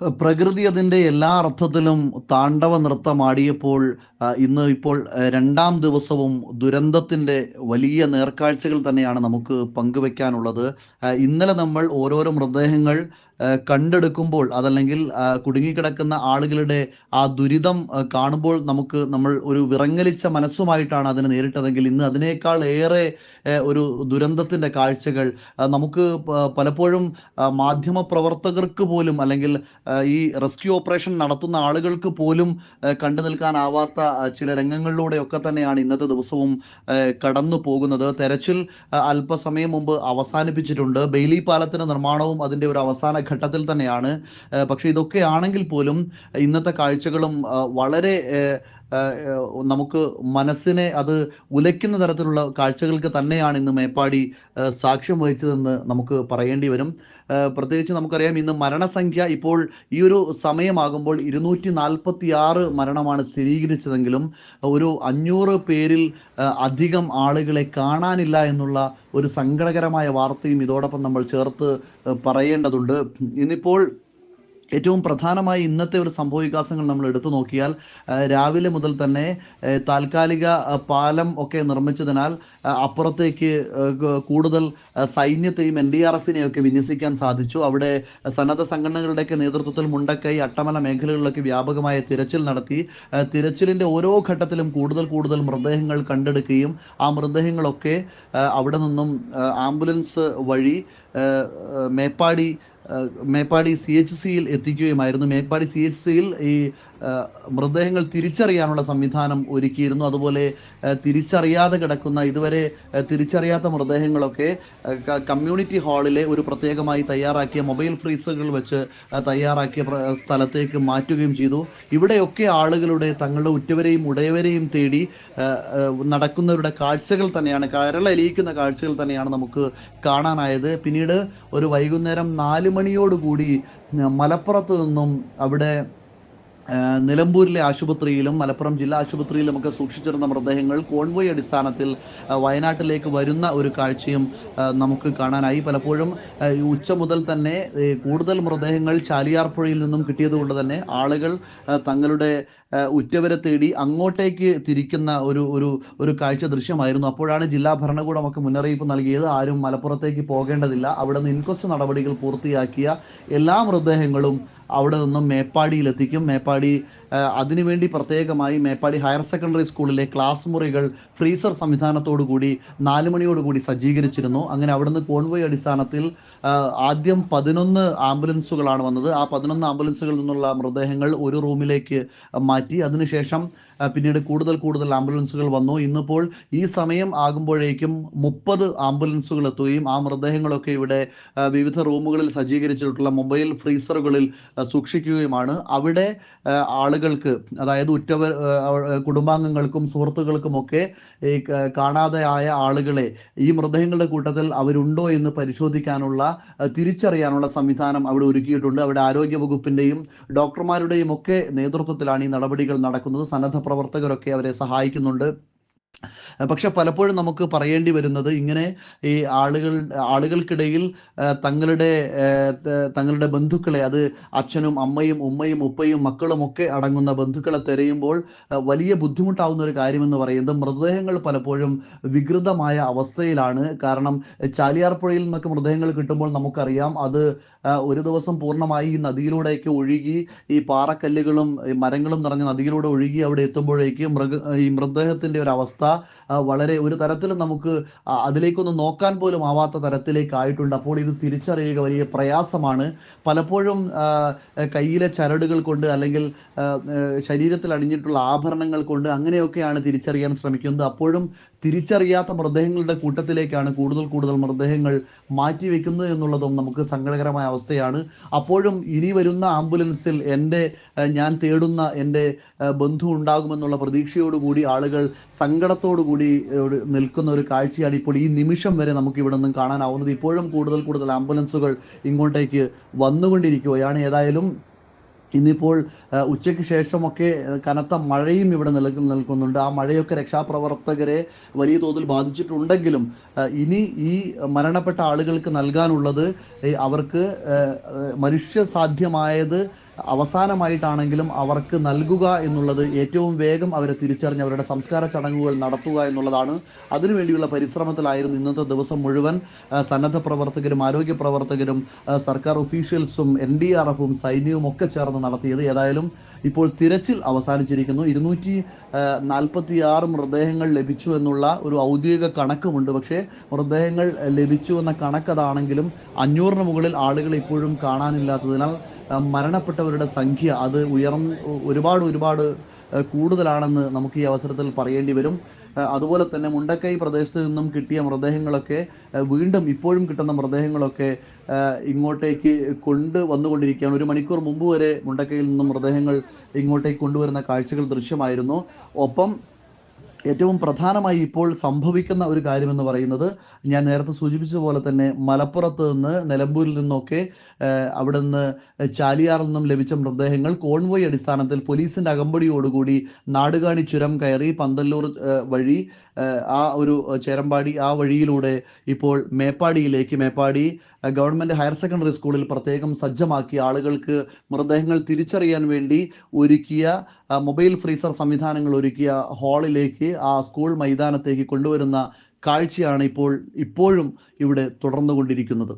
പ്രകൃതി അതിന്റെ എല്ലാ അർത്ഥത്തിലും താണ്ഡവ നൃത്തമാടിയപ്പോൾ ഇന്ന് ഇപ്പോൾ രണ്ടാം ദിവസവും ദുരന്തത്തിന്റെ വലിയ നേർക്കാഴ്ചകൾ തന്നെയാണ് നമുക്ക് പങ്കുവെക്കാനുള്ളത്. ഇന്നലെ നമ്മൾ ഓരോരോ മൃതദേഹങ്ങൾ കണ്ടെടുക്കുമ്പോൾ അതല്ലെങ്കിൽ കുടുങ്ങിക്കിടക്കുന്ന ആളുകളുടെ ആ ദുരിതം കാണുമ്പോൾ നമുക്ക് നമ്മൾ ഒരു വിറങ്ങലിച്ച മനസ്സുമായിട്ടാണ് അതിനെ നേരിട്ടതെങ്കിൽ ഇന്ന് അതിനേക്കാൾ ഏറെ ഒരു ദുരന്തത്തിന്റെ കാഴ്ചകൾ നമുക്ക് പലപ്പോഴും മാധ്യമ പ്രവർത്തകർക്ക് പോലും അല്ലെങ്കിൽ ഈ റെസ്ക്യൂ ഓപ്പറേഷൻ നടത്തുന്ന ആളുകൾക്ക് പോലും കണ്ടു നിൽക്കാനാവാത്ത ചില രംഗങ്ങളിലൂടെയൊക്കെ തന്നെയാണ് ഇന്നത്തെ ദിവസവും കടന്നു പോകുന്നത്. തെരച്ചിൽ അല്പസമയം മുമ്പ് അവസാനിപ്പിച്ചിട്ടുണ്ട്. ബെയിലി പാലത്തിന്റെ നിർമ്മാണവും അതിന്റെ ഒരു അവസാന ഘട്ടത്തിൽ തന്നെയാണ്. പക്ഷേ ഇതൊക്കെ ആണെങ്കിൽ പോലും ഇന്നത്തെ കാഴ്ചകളും വളരെ നമുക്ക് മനസ്സിനെ അത് ഉലയ്ക്കുന്ന തരത്തിലുള്ള കാഴ്ചകൾക്ക് തന്നെയാണ് ഇന്ന് മേപ്പാടി സാക്ഷ്യം വഹിച്ചതെന്ന് നമുക്ക് പറയേണ്ടി വരും. പ്രത്യേകിച്ച് നമുക്കറിയാം ഇന്ന് മരണസംഖ്യ ഇപ്പോൾ ഈ ഒരു സമയമാകുമ്പോൾ ഇരുന്നൂറ്റി നാൽപ്പത്തി ആറ് മരണമാണ് സ്ഥിരീകരിച്ചതെങ്കിലും ഒരു അഞ്ഞൂറ് പേരിൽ അധികം ആളുകളെ കാണാനില്ല എന്നുള്ള ഒരു സങ്കടകരമായ വാർത്തയും ഇതോടൊപ്പം നമ്മൾ ചേർത്ത് പറയേണ്ടതുണ്ട്. ഇന്നിപ്പോൾ ഏറ്റവും പ്രധാനമായി ഇന്നത്തെ ഒരു സംഭവവികാസങ്ങൾ നമ്മൾ എടുത്തു നോക്കിയാൽ രാവിലെ മുതൽ തന്നെ താൽക്കാലിക പാലം ഒക്കെ നിർമ്മിച്ചതിനാൽ അപ്പുറത്തേക്ക് കൂടുതൽ സൈന്യത്തെയും എൻ ഡി ആർ എഫിനെയൊക്കെ വിന്യസിക്കാൻ സാധിച്ചു. അവിടെ സന്നദ്ധ സംഘടനകളുടെയൊക്കെ നേതൃത്വത്തിൽ മുണ്ടക്കൈ അട്ടമല മേഖലകളിലൊക്കെ വ്യാപകമായ തിരച്ചിൽ നടത്തി. തിരച്ചിലിന്റെ ഓരോ ഘട്ടത്തിലും കൂടുതൽ കൂടുതൽ മൃതദേഹങ്ങൾ കണ്ടെടുക്കുകയും ആ മൃതദേഹങ്ങളൊക്കെ അവിടെ നിന്നും ആംബുലൻസ് വഴി മേപ്പാടി മേപ്പാടി സി എച്ച് സിയിൽ എത്തിക്കുകയുമായിരുന്നു. മേപ്പാടി സി എച്ച് സിയിൽ ഈ മൃതദേഹങ്ങൾ തിരിച്ചറിയാനുള്ള സംവിധാനം ഒരുക്കിയിരുന്നു. അതുപോലെ തിരിച്ചറിയാതെ കിടക്കുന്ന ഇതുവരെ തിരിച്ചറിയാത്ത മൃതദേഹങ്ങളൊക്കെ കമ്മ്യൂണിറ്റി ഹാളിലെ ഒരു പ്രത്യേകമായി തയ്യാറാക്കിയ മൊബൈൽ ഫ്രീസറുകൾ വെച്ച് തയ്യാറാക്കിയ സ്ഥലത്തേക്ക് മാറ്റുകയും ചെയ്തു. ഇവിടെയൊക്കെ ആളുകളുടെ തങ്ങളുടെ ഉറ്റവരെയും ഉടയവരെയും തേടി നടക്കുന്നവരുടെ കാഴ്ചകൾ തന്നെയാണ് കരളലിയിക്കുന്ന കാഴ്ചകൾ തന്നെയാണ് നമുക്ക് കാണാനായത്. പിന്നീട് ഒരു വൈകുന്നേരം നാല് മണിയോടുകൂടി മലപ്പുറത്ത് നിന്നും അവിടെ നിലമ്പൂരിലെ ആശുപത്രിയിലും മലപ്പുറം ജില്ലാ ആശുപത്രിയിലും ഒക്കെ സൂക്ഷിച്ചിരുന്ന മൃതദേഹങ്ങൾ കോൺവോയ് അടിസ്ഥാനത്തിൽ വയനാട്ടിലേക്ക് വരുന്ന ഒരു കാഴ്ചയും നമുക്ക് കാണാനായി. പലപ്പോഴും ഉച്ച മുതൽ തന്നെ കൂടുതൽ മൃതദേഹങ്ങൾ ചാലിയാർപ്പുഴയിൽ നിന്നും കിട്ടിയതുകൊണ്ട് തന്നെ ആളുകൾ തങ്ങളുടെ ഉറ്റവരെ തേടി അങ്ങോട്ടേക്ക് തിരിക്കുന്ന ഒരു ഒരു ഒരു കാഴ്ച ദൃശ്യമായിരുന്നു. അപ്പോഴാണ് ജില്ലാ ഭരണകൂടമൊക്കെ മുന്നറിയിപ്പ് നൽകിയത്. ആരും മലപ്പുറത്തേക്ക് പോകേണ്ടതില്ല. അവിടെ നിന്ന് ഇൻക്വസ്റ്റ് നടപടികൾ പൂർത്തിയാക്കിയ എല്ലാ മൃതദേഹങ്ങളും അവിടെ നിന്നും മേപ്പാടിയിലെത്തിക്കും. മേപ്പാടി അതിനുവേണ്ടി പ്രത്യേകമായി മേപ്പാടി ഹയർ സെക്കൻഡറി സ്കൂളിലെ ക്ലാസ് മുറികൾ ഫ്രീസർ സംവിധാനത്തോടുകൂടി നാല് മണിയോടുകൂടി സജ്ജീകരിച്ചിരുന്നു. അങ്ങനെ അവിടുന്ന് കോൺവോയ് അടിസ്ഥാനത്തിൽ ആദ്യം പതിനൊന്ന് ആംബുലൻസുകളാണ് വന്നത്. ആ പതിനൊന്ന് ആംബുലൻസുകളിൽ നിന്നുള്ള മൃതദേഹങ്ങൾ ഒരു റൂമിലേക്ക് മാറ്റി. അതിനുശേഷം പിന്നീട് കൂടുതൽ കൂടുതൽ ആംബുലൻസുകൾ വന്നു. ഇന്നിപ്പോൾ ഈ സമയം ആകുമ്പോഴേക്കും മുപ്പത് ആംബുലൻസുകൾ എത്തുകയും ആ മൃതദേഹങ്ങളൊക്കെ ഇവിടെ വിവിധ റൂമുകളിൽ സജ്ജീകരിച്ചിട്ടുള്ള മൊബൈൽ ഫ്രീസറുകളിൽ സൂക്ഷിക്കുകയുമാണ്. അവിടെ ആ, ആളുകൾക്ക് അതായത് ഉറ്റവർ കുടുംബാംഗങ്ങൾക്കും സുഹൃത്തുക്കൾക്കുമൊക്കെ ഈ കാണാതെ ആയ ആളുകളെ ഈ മൃതദേഹങ്ങളുടെ കൂട്ടത്തിൽ അവരുണ്ടോ എന്ന് പരിശോധിക്കാനുള്ള തിരിച്ചറിയാനുള്ള സംവിധാനം അവിടെ ഒരുക്കിയിട്ടുണ്ട്. അവിടെ ആരോഗ്യ വകുപ്പിന്റെയും ഡോക്ടർമാരുടെയും ഒക്കെ നേതൃത്വത്തിലാണ് ഈ നടപടികൾ നടക്കുന്നത്. സന്നദ്ധ പ്രവർത്തകരൊക്കെ അവരെ സഹായിക്കുന്നുണ്ട്. പക്ഷെ പലപ്പോഴും നമുക്ക് പറയേണ്ടി വരുന്നത് ഇങ്ങനെ ഈ ആളുകൾ ആളുകൾക്കിടയിൽ തങ്ങളുടെ തങ്ങളുടെ ബന്ധുക്കളെ അത് അച്ഛനും അമ്മയും ഉമ്മയും ഉപ്പയും മക്കളും ഒക്കെ അടങ്ങുന്ന ബന്ധുക്കളെ തിരയുമ്പോൾ വലിയ ബുദ്ധിമുട്ടാവുന്ന ഒരു കാര്യമെന്ന് പറയുന്നത് മൃതദേഹങ്ങൾ പലപ്പോഴും വികൃതമായ അവസ്ഥയിലാണ്. കാരണം ചാലിയാർപ്പുഴയിൽ നിന്നൊക്കെ മൃതദേഹങ്ങൾ കിട്ടുമ്പോൾ നമുക്കറിയാം അത് ഒരു ദിവസം പൂർണമായി ഈ നദിയിലൂടെയൊക്കെ ഒഴുകി ഈ പാറക്കല്ലുകളും മരങ്ങളും നിറഞ്ഞ നദിയിലൂടെ ഒഴുകി അവിടെ എത്തുമ്പോഴേക്ക് മൃഗ ഈ മൃതദേഹത്തിന്റെ ഒരു അവസ്ഥ വളരെ ഒരു തരത്തിലും നമുക്ക് അതിലേക്കൊന്ന് നോക്കാൻ പോലും ആവാത്ത തരത്തിലേക്ക് ആയിട്ടുണ്ട് അപ്പോൾ ഇത് തിരിച്ചറിയുക വലിയ പ്രയാസമാണ്. പലപ്പോഴും കയ്യിലെ ചരടുകൾ കൊണ്ട് അല്ലെങ്കിൽ ശരീരത്തിൽ അണിഞ്ഞിട്ടുള്ള ആഭരണങ്ങൾ കൊണ്ട് അങ്ങനെയൊക്കെയാണ് തിരിച്ചറിയാൻ ശ്രമിക്കുന്നത്. അപ്പോഴും തിരിച്ചറിയാത്ത മൃതദേഹങ്ങളുടെ കൂട്ടത്തിലേക്കാണ് കൂടുതൽ കൂടുതൽ മൃതദേഹങ്ങൾ മാറ്റിവെക്കുന്നത് എന്നുള്ളതും നമുക്ക് സങ്കടകരമായ അവസ്ഥയാണ്. അപ്പോഴും ഇനി വരുന്ന ആംബുലൻസിൽ എന്റെ ഞാൻ തേടുന്ന എന്റെ ബന്ധു ഉണ്ടാകുമെന്നുള്ള പ്രതീക്ഷയോടുകൂടി ആളുകൾ സങ്കടത്തോടു കൂടി നിൽക്കുന്ന ഒരു കാഴ്ചയാണ് ഇപ്പോൾ ഈ നിമിഷം വരെ നമുക്ക് ഇവിടെ നിന്നും കാണാനാവുന്നത്. ഇപ്പോഴും കൂടുതൽ കൂടുതൽ ആംബുലൻസുകൾ ഇങ്ങോട്ടേക്ക് വന്നുകൊണ്ടിരിക്കുകയാണ്. ഏതായാലും ഇന്നിപ്പോൾ ഉച്ചയ്ക്ക് ശേഷമൊക്കെ കനത്ത മഴയും ഇവിടെ നില നിൽക്കുന്നുണ്ട്. ആ മഴയൊക്കെ രക്ഷാപ്രവർത്തകരെ വലിയ തോതിൽ ബാധിച്ചിട്ടുണ്ടെങ്കിലും ഇനി ഈ മരണപ്പെട്ട ആളുകൾക്ക് നൽകാനുള്ളത് അവർക്ക് മനുഷ്യ സാധ്യമായത് മനുഷ്യസാധ്യമായത് അവസാനമായിട്ടാണെങ്കിലും അവർക്ക് നൽകുക എന്നുള്ളത് ഏറ്റവും വേഗം അവരെ തിരിച്ചറിഞ്ഞ് അവരുടെ സംസ്കാര ചടങ്ങുകൾ നടത്തുക എന്നുള്ളതാണ്. അതിനുവേണ്ടിയുള്ള പരിശ്രമത്തിലായിരുന്നു ഇന്നത്തെ ദിവസം മുഴുവൻ സന്നദ്ധ പ്രവർത്തകരും ആരോഗ്യ പ്രവർത്തകരും സർക്കാർ ഒഫീഷ്യൽസും എൻ ഡി ആർ എഫും സൈന്യവും ഒക്കെ ചേർന്ന് നടത്തിയത്. ഏതായാലും ഇപ്പോൾ തിരച്ചിൽ അവസാനിച്ചിരിക്കുന്നു. ഇരുന്നൂറ്റി നാൽപ്പത്തി ആറ് മൃതദേഹങ്ങൾ ലഭിച്ചു എന്നുള്ള ഒരു ഔദ്യോഗിക കണക്കുമുണ്ട്. പക്ഷേ മൃതദേഹങ്ങൾ ലഭിച്ചു എന്ന കണക്കതാണെങ്കിലും അഞ്ഞൂറിന് മുകളിൽ ആളുകൾ ഇപ്പോഴും കാണാനില്ലാത്തതിനാൽ മരണപ്പെട്ടവരുടെ സംഖ്യ അത് ഉയർന്ന് ഒരുപാട് ഒരുപാട് കൂടുതലാണെന്ന് നമുക്ക് ഈ അവസരത്തിൽ പറയേണ്ടി വരും. അതുപോലെ തന്നെ മുണ്ടക്കൈ പ്രദേശത്ത് നിന്നും കിട്ടിയ മൃതദേഹങ്ങളൊക്കെ വീണ്ടും ഇപ്പോഴും കിട്ടുന്ന മൃതദേഹങ്ങളൊക്കെ ഇങ്ങോട്ടേക്ക് കൊണ്ട് വന്നുകൊണ്ടിരിക്കുകയാണ്. ഒരു മണിക്കൂർ മുമ്പ് വരെ മുണ്ടക്കയിൽ നിന്നും മൃതദേഹങ്ങൾ ഇങ്ങോട്ടേക്ക് കൊണ്ടുവരുന്ന കാഴ്ചകൾ ദൃശ്യമായിരുന്നു. ഒപ്പം ഏറ്റവും പ്രധാനമായി ഇപ്പോൾ സംഭവിക്കുന്ന ഒരു കാര്യമെന്ന് പറയുന്നത് ഞാൻ നേരത്തെ സൂചിപ്പിച്ച പോലെ തന്നെ മലപ്പുറത്ത് നിന്ന് നിലമ്പൂരിൽ നിന്നൊക്കെ അവിടെ നിന്ന് ചാലിയാറിൽ നിന്നും ലഭിച്ച മൃതദേഹങ്ങൾ കോൺവോയ് അടിസ്ഥാനത്തിൽ പോലീസിന്റെ അകമ്പടിയോടുകൂടി നാടുകാണി ചുരം കയറി പന്തല്ലൂർ വഴി ആ ഒരു ചേരമ്പാടി ആ വഴിയിലൂടെ ഇപ്പോൾ മേപ്പാടിയിലേക്ക് മേപ്പാടി ഗവൺമെന്റ് ഹയർ സെക്കൻഡറി സ്കൂളിൽ പ്രത്യേകം സജ്ജമാക്കി ആളുകൾക്ക് മൃതദേഹങ്ങൾ തിരിച്ചറിയാൻ വേണ്ടി ഒരുക്കിയ മൊബൈൽ ഫ്രീസർ സംവിധാനങ്ങൾ ഒരുക്കിയ ഹാളിലേക്ക് ആ സ്കൂൾ മൈതാനത്തേക്ക് കൊണ്ടുവരുന്ന കാഴ്ചയാണ് ഇപ്പോൾ ഇപ്പോഴും ഇവിടെ തുടർന്നുകൊണ്ടിരിക്കുന്നത്.